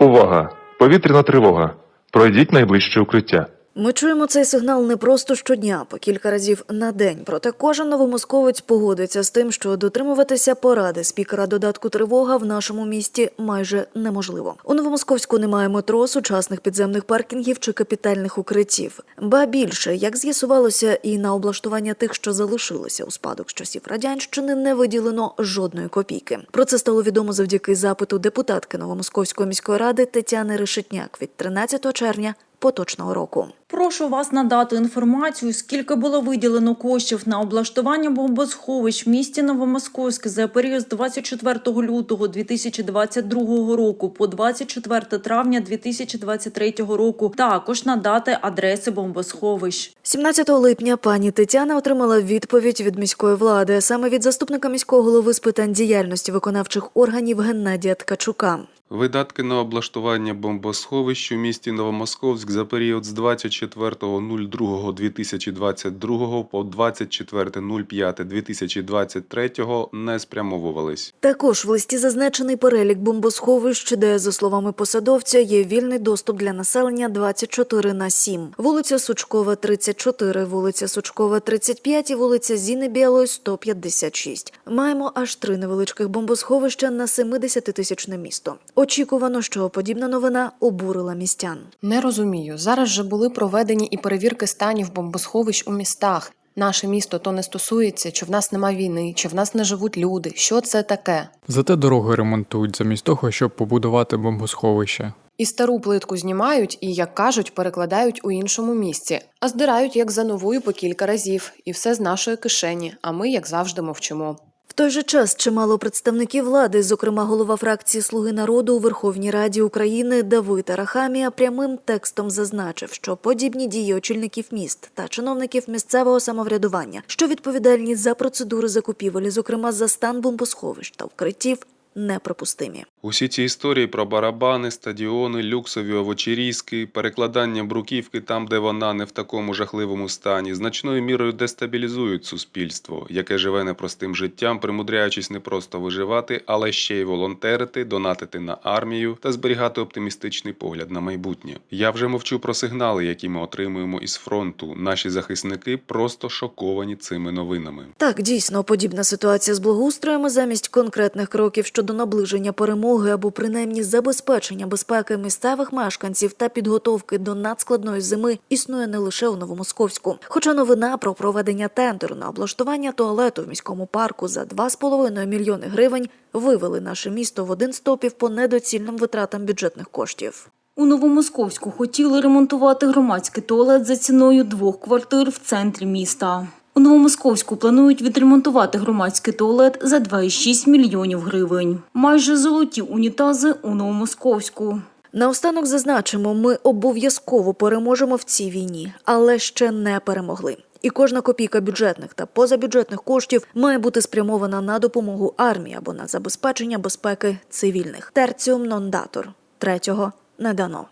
Увага! Повітряна тривога. Пройдіть найближче укриття. Ми чуємо цей сигнал не просто щодня, по кілька разів на день. Проте кожен новомосковець погодиться з тим, що дотримуватися поради спікера додатку тривога в нашому місті майже неможливо. У Новомосковську немає метро, сучасних підземних паркінгів чи капітальних укриттів. Ба більше, як з'ясувалося, і на облаштування тих, що залишилися у спадок з часів радянщини, не виділено жодної копійки. Про це стало відомо завдяки запиту депутатки Новомосковської міської ради Тетяни Решетняк від 13 червня поточного року. Прошу вас надати інформацію, скільки було виділено коштів на облаштування бомбосховищ в місті Новомосковське за період з 24 лютого 2022 року по 24 травня 2023 року. Також надати адреси бомбосховищ. 17 липня пані Тетяна отримала відповідь від міської влади, саме від заступника міського голови з питань діяльності виконавчих органів Геннадія Ткачука. Видатки на облаштування бомбосховищ у місті Новомосковськ за період з 24.02.2022 по 24.05.2023 не спрямовувались. Також в листі зазначений перелік бомбосховищ, де, за словами посадовця, є вільний доступ для населення 24 на 7. Вулиця Сучкова, 34, вулиця Сучкова, 35 і вулиця Зіни Білої, 156. Маємо аж три невеличких бомбосховища на 70-тисячне місто. Очікувано, що подібна новина обурила містян. Не розумію. Зараз же були проведені і перевірки станів бомбосховищ у містах. Наше місто то не стосується, чи в нас нема війни, чи в нас не живуть люди. Що це таке? Зате дороги ремонтують замість того, щоб побудувати бомбосховище. І стару плитку знімають і, як кажуть, перекладають у іншому місці, а здирають як за новою по кілька разів, і все з нашої кишені. А ми, як завжди, мовчимо. В той же час чимало представників влади, зокрема голова фракції Слуги народу у Верховній Раді України Давид Арахамія, прямим текстом зазначив, що подібні дії очільників міст та чиновників місцевого самоврядування, що відповідальні за процедури закупівель, зокрема за стан бомбосховищ та укриттів, неприпустимі. Усі ці історії про барабани, стадіони, люксові овочерізки, перекладання бруківки там, де вона не в такому жахливому стані, значною мірою дестабілізують суспільство, яке живе непростим життям, примудряючись не просто виживати, але ще й волонтерити, донатити на армію та зберігати оптимістичний погляд на майбутнє. Я вже мовчу про сигнали, які ми отримуємо із фронту. Наші захисники просто шоковані цими новинами. Так, дійсно, подібна ситуація з благоустроями замість конкретних кроків щодо наближення перемоги або принаймні забезпечення безпеки місцевих мешканців та підготовки до надскладної зими існує не лише у Новомосковську. Хоча новина про проведення тендеру на облаштування туалету в міському парку за 2,5 мільйони гривень вивели наше місто в один з топів по недоцільним витратам бюджетних коштів. У Новомосковську хотіли ремонтувати громадський туалет за ціною двох квартир в центрі міста. Новомосковську планують відремонтувати громадський туалет за 2,6 мільйонів гривень. Майже золоті унітази у Новомосковську. Наостанок зазначимо, ми обов'язково переможемо в цій війні, але ще не перемогли. І кожна копійка бюджетних та позабюджетних коштів має бути спрямована на допомогу армії або на забезпечення безпеки цивільних. Терціум нон датор. Третього не дано.